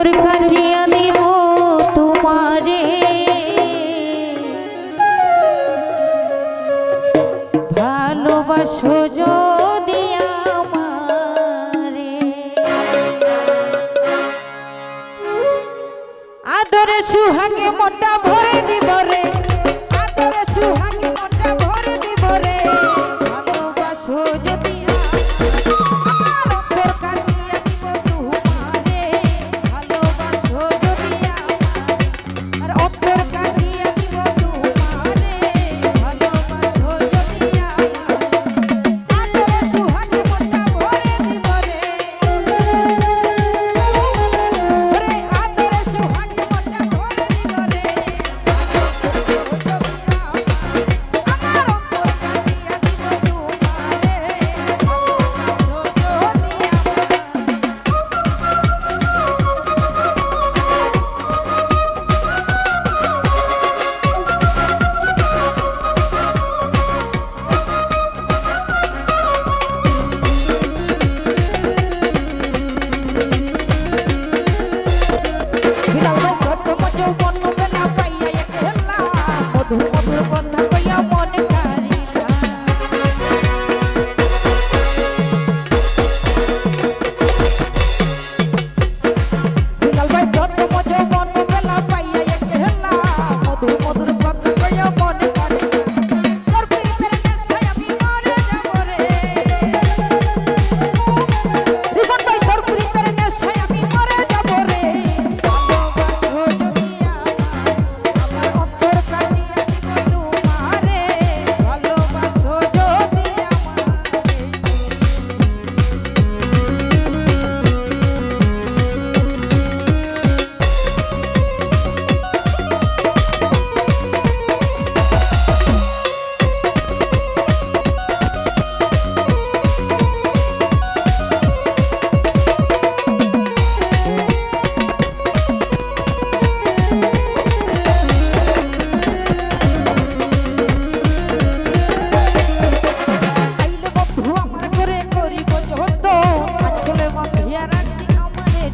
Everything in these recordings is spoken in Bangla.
কাটিয়া দিব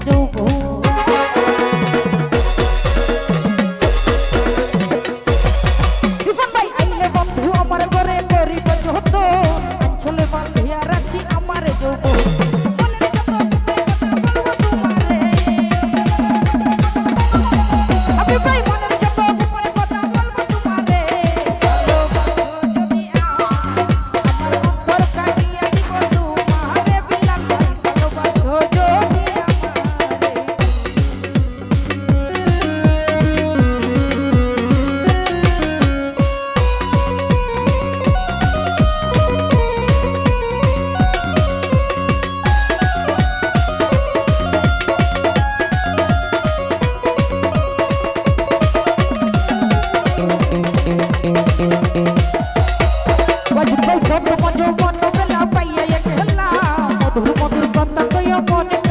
都不。মধু মধু বেলা পাইয়া গেলা মধু মধুর গন্ধ কইয়া মনে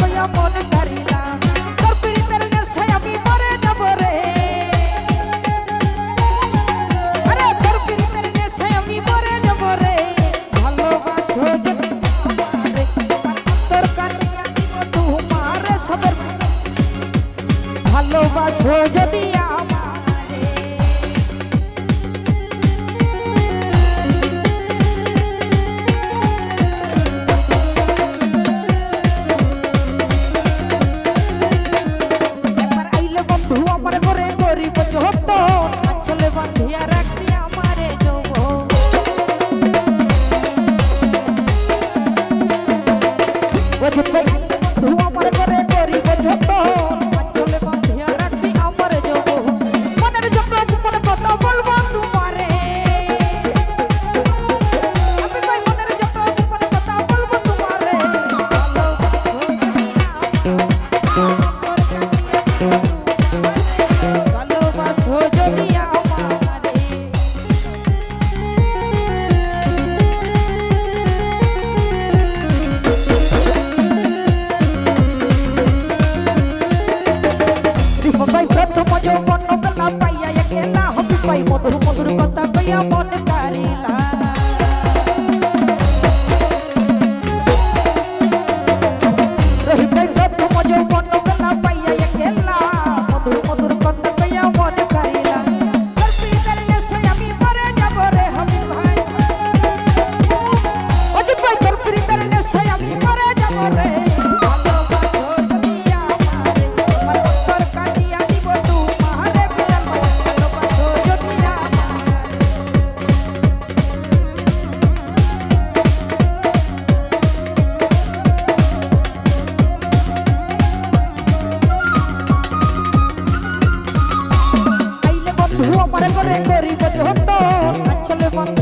কয়া মনে জানি না তোর প্রীতের নেশে আমি মরে যাব রে। আরে তোর প্রীতের নেশে আমি মরে যাব রে। ভালোবাসো যে তোর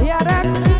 here. and